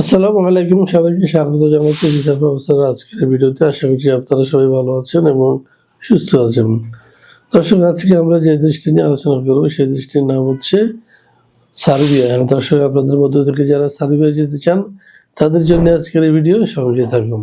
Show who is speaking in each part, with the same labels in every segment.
Speaker 1: আসসালামু আলাইকুম সবাইকে স্বাগত জানাচ্ছি বিচার প্রফেসর আজকের ভিডিওতে। আশা করছি আপনারা সবাই ভালো আছেন এবং সুস্থ আছেন। দর্শক, আজকে আমরা যে দৃষ্টি নিয়ে আলোচনা করব, সেই দৃষ্টির নাম হচ্ছে সার্বিয়া। দর্শক, আপনাদের মধ্য থেকে যারা সার্বিয়া যেতে চান, তাদের জন্য আজকের এই ভিডিও সঙ্গে থাকুন।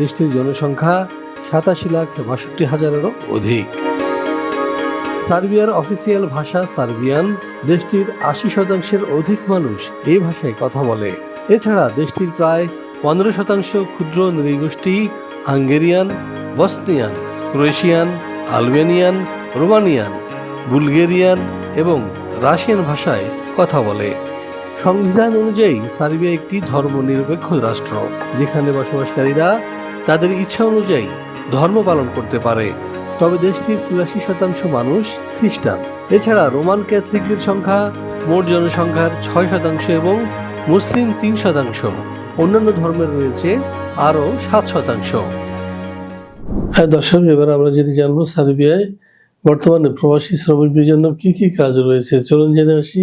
Speaker 2: দেশটির জনসংখ্যা সাতাশি লাখ বাষট্টি হাজারেরও অধিক। সার্বিয়ার অফিসিয়াল ভাষা সার্বিয়ান, দেশটির আশি শতাংশের অধিক মানুষ এই ভাষায় কথা বলে। এছাড়া দেশটির প্রায় পনেরো শতাংশ ক্ষুদ্র নৃগোষ্ঠী Hungarian, Bosnian, Croatian, Albanian, Romanian, Bulgarian এবং রাশিয়ান ভাষায় কথা বলে। সংবিধান অনুযায়ী সার্বিয়া একটি ধর্মনিরপেক্ষ রাষ্ট্র, যেখানে বসবাসকারীরা তাদের ইচ্ছা অনুযায়ী ধর্ম পালন করতে পারে। তবে দেশটির চুরাশি শতাংশ মানুষ খ্রিস্টান। এছাড়া রোমান ক্যাথলিকদের সংখ্যা মোট জনসংখ্যার ছয় শতাংশ এবং মুসলিম তিন শতাংশ। অন্যান্য ধর্মের রয়েছে আরও সাত শতাংশ।
Speaker 1: হ্যাঁ দর্শক, এবার আমরা যেটি জানব, সার্বিয়ায় বর্তমানে প্রবাসী শ্রমিকদের জন্য কি কি কাজ রয়েছে? চলুন জেনে আসি।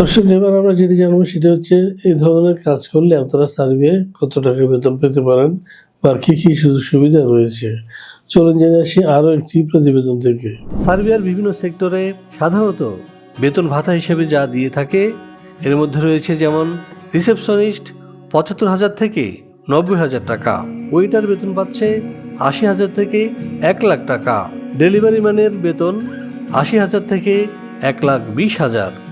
Speaker 1: দর্শক, এবার আমরা যেটি জানব সেটা হচ্ছে এই ধরনের কাজ করলে আপনারা সার্বিয়ায় কত টাকা বেতন পেতে পারেন বা কি কি সুযোগ সুবিধা রয়েছে? চলুন জেনে আসি আরও একটি প্রতিবেদন থেকে।
Speaker 2: সার্বিয়ার বিভিন্ন সেক্টরে সাধারণত বেতন ভাতা হিসেবে যা দিয়ে থাকে, এর মধ্যে রয়েছে যেমন রিসেপশনিস্ট পঁচাত্তর হাজার থেকে নব্বই হাজার টাকা, ওয়েটার বেতন পাচ্ছে আশি হাজার থেকে এক লাখ টাকা, ডেলিভারি ম্যানের বেতন আশি হাজার থেকে এক লাখ বিশ হাজার।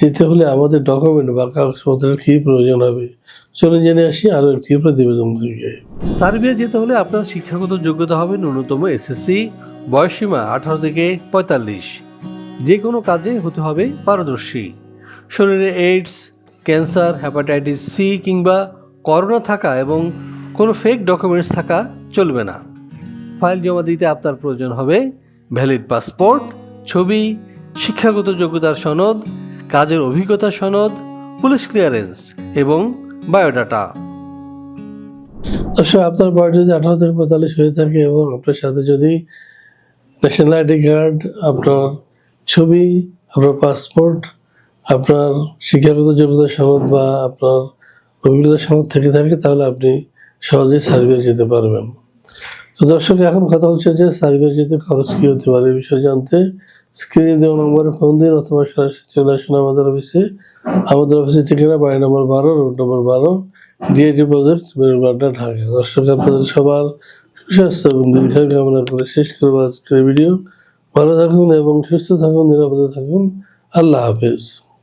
Speaker 1: যেতে হলে আমাদের ডকুমেন্ট বা কাগজপত্রের কি প্রয়োজন হবে? চলে জেনে আসি আরও একটি প্রতিবেদন থেকে।
Speaker 2: সার্বিয়া যেতে হলে আপনার শিক্ষাগত যোগ্যতা হবে ন্যূনতম এসএসসি, বয়সসীমা আঠারো থেকে পঁয়তাল্লিশ। যে কোনো কাজে হতে হবে পারদর্শী। শরীরে এইডস ক্যান্সার হ্যাপাটাইটিস সি কিংবা করোনা থাকা এবং কোনো ফেক ডকুমেন্টস থাকা চলবে না। ফাইল জমা দিতে আপনার প্রয়োজন হবে ভ্যালিড পাসপোর্ট ছবি, শিক্ষাগত যোগ্যতার সনদ কাজের অভিজ্ঞতা সনদ, পুলিশ ক্লিয়ারেন্স এবং বায়োডাটা
Speaker 1: দর্শক, আপনার বয়স যদি আঠারো থেকে পঁয়তাল্লিশ হয়ে থাকে এবং আপনার সাথে যদি ন্যাশনাল আইডি কার্ড আপনার ছবি, আপনার পাসপোর্ট আপনার শিক্ষাগত যোগ্যতা সনদ বা আপনার অভিজ্ঞতা সনদ থেকে থাকে, তাহলে আপনি সহজেই সার্বিয়া যেতে পারবেন। তো দর্শক, এখন কথা হচ্ছে যে সার্বিয়া যেতে খরচ কী হতে পারে এই বিষয়ে জানতে স্ক্রিনে দেওয়া নম্বরে ফোন দিন অথবা সরাসরি চলে আসুন আমাদের অফিসে। আমাদের অফিসের ঠিকানা বাড়ি নম্বর বারো, রোড নম্বর বারো ডিআইটি প্রজেক্ট বেরুবাড্ডা ঢাকা। দর্শক, আপনাদের সবার সুস্বাস্থ্য এবং দীর্ঘায়ু কামনা করে শেষ করব আজকের ভিডিও। ভালো থাকুন এবং সুস্থ থাকুন, নিরাপদে থাকুন। আল্লাহ হাফেজ।